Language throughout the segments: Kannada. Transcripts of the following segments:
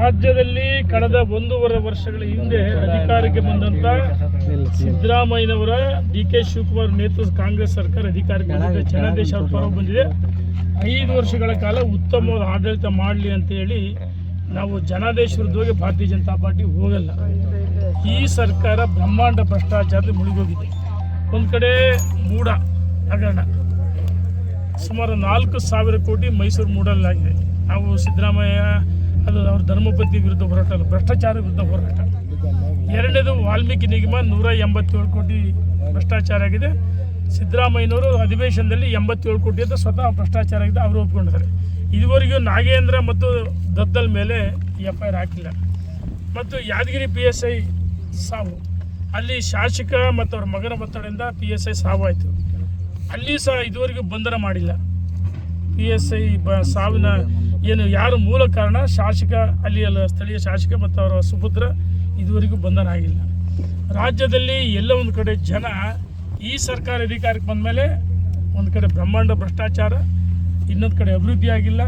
ರಾಜ್ಯದಲ್ಲಿ ಕಳೆದ ಒಂದೂವರೆ ವರ್ಷಗಳ ಹಿಂದೆ ಅಧಿಕಾರಕ್ಕೆ ಬಂದಂತ ಸಿದ್ದರಾಮಯ್ಯನವರ ಡಿ ಕೆ ಶಿವಕುಮಾರ್ ನೇತೃತ್ವದ ಕಾಂಗ್ರೆಸ್ ಸರ್ಕಾರ ಅಧಿಕಾರಕ್ಕೆ ಬಂದಿದೆ. ಜನಾದೇಶ ಅವ್ರ ಪರ ಬಂದಿದೆ. ಐದು ವರ್ಷಗಳ ಕಾಲ ಉತ್ತಮವಾದ ಆಡಳಿತ ಮಾಡಲಿ ಅಂತ ಹೇಳಿ ನಾವು ಜನಾದೇಶ ವಿರುದ್ಧವಾಗಿ ಭಾರತೀಯ ಜನತಾ ಪಾರ್ಟಿ ಹೋಗಲ್ಲ. ಈ ಸರ್ಕಾರ ಬ್ರಹ್ಮಾಂಡ ಭ್ರಷ್ಟಾಚಾರದಲ್ಲಿ ಮುಳುಗೋಗಿದೆ. ಒಂದು ಕಡೆ ಮೂಡ ಹಗರಣ. ಸುಮಾರು ನಾಲ್ಕು ಸಾವಿರ ಕೋಟಿ ಮೈಸೂರು ಮೂಡಲಾಗಿದೆ ನಾವು ಸಿದ್ದರಾಮಯ್ಯ ಅದು ಅವ್ರ ಧರ್ಮಪತಿ ವಿರುದ್ಧ ಹೋರಾಟ ಅಲ್ಲ, ಭ್ರಷ್ಟಾಚಾರ ವಿರುದ್ಧ ಹೋರಾಟ. ಎರಡನೇದು ವಾಲ್ಮೀಕಿ ನಿಗಮ ನೂರ ಎಂಬತ್ತೇಳು ಕೋಟಿ ಭ್ರಷ್ಟಾಚಾರ ಆಗಿದೆ. ಸಿದ್ದರಾಮಯ್ಯನವರು ಅಧಿವೇಶನದಲ್ಲಿ ಎಂಬತ್ತೇಳು ಕೋಟಿ ಅಂತ ಸ್ವತಃ ಭ್ರಷ್ಟಾಚಾರ ಆಗಿದೆ ಅವರು ಒಪ್ಕೊಂಡಿದ್ದಾರೆ. ಇದುವರೆಗೂ ನಾಗೇಂದ್ರ ಮತ್ತು ದದ್ದಲ್ ಮೇಲೆ ಎಫ್ ಐ ಆರ್ ಹಾಕಿಲ್ಲ. ಮತ್ತು ಯಾದಗಿರಿ ಪಿ ಎಸ್ ಐ ಸಾವು. ಅಲ್ಲಿ ಶಾಸಕ ಮತ್ತು ಅವ್ರ ಮಗನ ಒತ್ತಡದಿಂದ ಪಿ ಎಸ್ ಐ ಸಾವಾಯಿತು ಅಲ್ಲಿ ಸಹ ಇದುವರೆಗೂ ಬಂಧನ ಮಾಡಿಲ್ಲ. ಪಿ ಎಸ್ ಐ ಬ ಸಾವಿನ ಏನು ಯಾರು ಮೂಲ ಕಾರಣ ಶಾಸಕ, ಅಲ್ಲಿ ಸ್ಥಳೀಯ ಶಾಸಕ ಮತ್ತು ಅವರ ಸುಪುತ್ರ ಇದುವರೆಗೂ ಬಂಧನ ಆಗಿಲ್ಲ. ರಾಜ್ಯದಲ್ಲಿ ಎಲ್ಲ ಒಂದು ಕಡೆ ಜನ ಈ ಸರ್ಕಾರ ಅಧಿಕಾರಕ್ಕೆ ಬಂದ ಮೇಲೆ ಒಂದು ಕಡೆ ಬ್ರಹ್ಮಾಂಡ ಭ್ರಷ್ಟಾಚಾರ, ಇನ್ನೊಂದು ಕಡೆ ಅಭಿವೃದ್ಧಿ ಆಗಿಲ್ಲ,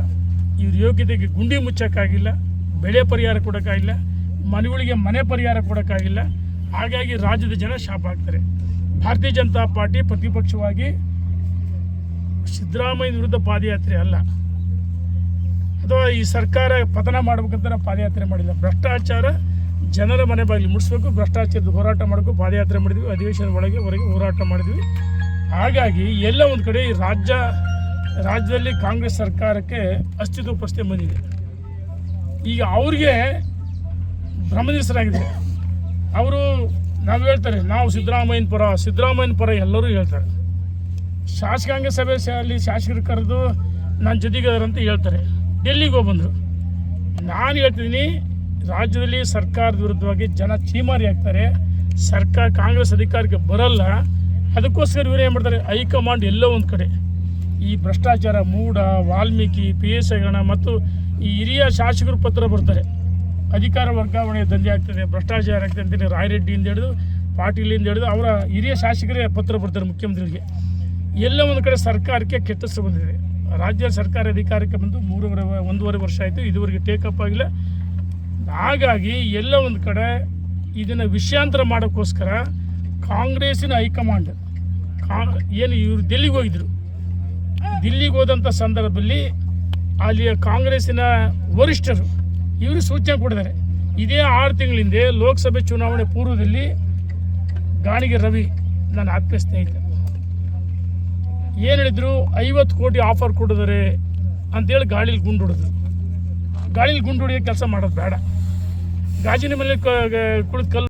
ಇವ್ರ ಯೋಗ್ಯತೆಗೆ ಗುಂಡಿ ಮುಚ್ಚೋಕ್ಕಾಗಿಲ್ಲ, ಬೆಳೆ ಪರಿಹಾರ ಕೊಡೋಕ್ಕಾಗಿಲ್ಲ, ಮನೆಗಳಿಗೆ ಮನೆ ಪರಿಹಾರ ಕೊಡೋಕ್ಕಾಗಿಲ್ಲ, ಹಾಗಾಗಿ ರಾಜ್ಯದ ಜನ ಶಾಪ ಆಗ್ತಾರೆ. ಭಾರತೀಯ ಜನತಾ ಪಾರ್ಟಿ ಪ್ರತಿಪಕ್ಷವಾಗಿ ಸಿದ್ದರಾಮಯ್ಯ ವಿರುದ್ಧ ಪಾದಯಾತ್ರೆ ಅಲ್ಲ. ಅಥವಾ ಈ ಸರ್ಕಾರ ಪತನ ಮಾಡ್ಬೇಕಂತ ನಾವು ಪಾದಯಾತ್ರೆ ಮಾಡಿಲ್ಲ. ಭ್ರಷ್ಟಾಚಾರ ಜನರ ಮನೆ ಬಾಗಿಲು ಮುಡಿಸ್ಬೇಕು, ಭ್ರಷ್ಟಾಚಾರದ ಹೋರಾಟ ಮಾಡಬೇಕು, ಪಾದಯಾತ್ರೆ ಮಾಡಿದ್ವಿ, ಅಧಿವೇಶನ ಒಳಗೆ, ಹೊರಗೆ ಹೋರಾಟ ಮಾಡಿದ್ವಿ. ಹಾಗಾಗಿ ಎಲ್ಲ ಒಂದು ಕಡೆ ಈ ರಾಜ್ಯ, ರಾಜ್ಯದಲ್ಲಿ ಕಾಂಗ್ರೆಸ್ ಸರ್ಕಾರಕ್ಕೆ ಅಸ್ತಿತ್ವ ಪ್ರಶ್ನೆ ಬಂದಿದೆ. ಈಗ ಅವ್ರಿಗೆ ಭ್ರಮನಿಸರಾಗಿದೆ ಅವರು ನಾವು ಹೇಳ್ತಾರೆ, ನಾವು ಸಿದ್ದರಾಮಯ್ಯನ ಪರ ಸಿದ್ದರಾಮಯ್ಯನ ಪರ ಎಲ್ಲರೂ ಹೇಳ್ತಾರೆ. ಶಾಸಕಾಂಗ ಸಭೆ ಅಲ್ಲಿ ಶಾಸಕರು ಕರೆದು ನನ್ನ ಜೊತೆಗೆ ಅಂತ ಹೇಳ್ತಾರೆ. ಡೆಲ್ಲಿಗೆ ಹೋಗ್ಬಂದರು ನಾನು ಹೇಳ್ತಿದ್ದೀನಿ ರಾಜ್ಯದಲ್ಲಿ ಸರ್ಕಾರದ ವಿರುದ್ಧವಾಗಿ ಜನ ಚೀಮಾರಿ ಆಗ್ತಾರೆ. ಸರ್ಕಾರ, ಕಾಂಗ್ರೆಸ್ ಅಧಿಕಾರಕ್ಕೆ ಬರಲ್ಲ. ಅದಕ್ಕೋಸ್ಕರ ಇವರು ಏನು ಮಾಡ್ತಾರೆ? ಹೈಕಮಾಂಡ್ ಎಲ್ಲೋ ಒಂದು ಕಡೆ. ಈ ಭ್ರಷ್ಟಾಚಾರ ಮೂಡ ವಾಲ್ಮೀಕಿ, ಪಿ ಎಸ್ ಮತ್ತು ಈ ಹಿರಿಯ ಶಾಸಕರು ಪತ್ರ ಬರ್ತಾರೆ. ಅಧಿಕಾರ ವರ್ಗಾವಣೆ ದಂಧೆ ಆಗ್ತದೆ, ಭ್ರಷ್ಟಾಚಾರ ಆಗ್ತದೆ ಅಂತೇಳಿ ರಾಯರೆಡ್ಡಿಯಿಂದ ಹಿಡಿದು ಪಾಟೀಲಿಂದ ಹಿಡಿದು ಅವರ ಹಿರಿಯ ಶಾಸಕರೇ ಪತ್ರ ಬರ್ತಾರೆ ಮುಖ್ಯಮಂತ್ರಿಗಳಿಗೆ. ಎಲ್ಲ ಒಂದು ಕಡೆ ಸರ್ಕಾರಕ್ಕೆ ಕೆಟ್ಟಸು ಬಂದಿದೆ. ರಾಜ್ಯ ಸರ್ಕಾರ ಅಧಿಕಾರಕ್ಕೆ ಬಂದು ಮೂರುವರೆ ಒಂದೂವರೆ ವರ್ಷ ಆಯಿತು, ಇದುವರೆಗೆ ಟೇಕಪ್ ಆಗಿಲ್ಲ. ಹಾಗಾಗಿ ಎಲ್ಲ ಒಂದು ಕಡೆ ಇದನ್ನು ವಿಷಯಾಂತರ ಮಾಡೋಕ್ಕೋಸ್ಕರ ಕಾಂಗ್ರೆಸ್ಸಿನ ಹೈಕಮಾಂಡ್, ಕಾ ಏನು ಇವರು ದಿಲ್ಲಿಗೆ ಹೋಗಿದ್ರು. ದಿಲ್ಲಿಗೆ ಹೋದಂಥ ಸಂದರ್ಭದಲ್ಲಿ ಅಲ್ಲಿಯ ಕಾಂಗ್ರೆಸ್ಸಿನ ವರಿಷ್ಠರು ಇವರು ಸೂಚನೆ ಕೊಡಿದ್ದಾರೆ ಇದೇ ಆರು ತಿಂಗಳಿಂದ ಲೋಕಸಭೆ ಚುನಾವಣೆ ಪೂರ್ವದಲ್ಲಿ ಗಾಣಿಗೆ ರವಿ ನನ್ನ ಆತ್ಮೀಯ ಸ್ನೇಹಿತ ಏನು ಹೇಳಿದ್ರು? ಐವತ್ತು ಕೋಟಿ ಆಫರ್ ಕೊಡಿದ್ದಾರೆ ಅಂತೇಳಿ ಗಾಳಿಲಿ ಗುಂಡು ಹೊಡೆದ್ರು. ಗಾಳಿಲಿ ಗುಂಡು ಹೊಡಿಯೋ ಕೆಲಸ ಮಾಡೋದು ಬೇಡ. ಗಾಜಿನ ಮೇಲೆ ಕುಳಿತು ಕಲ್ಲು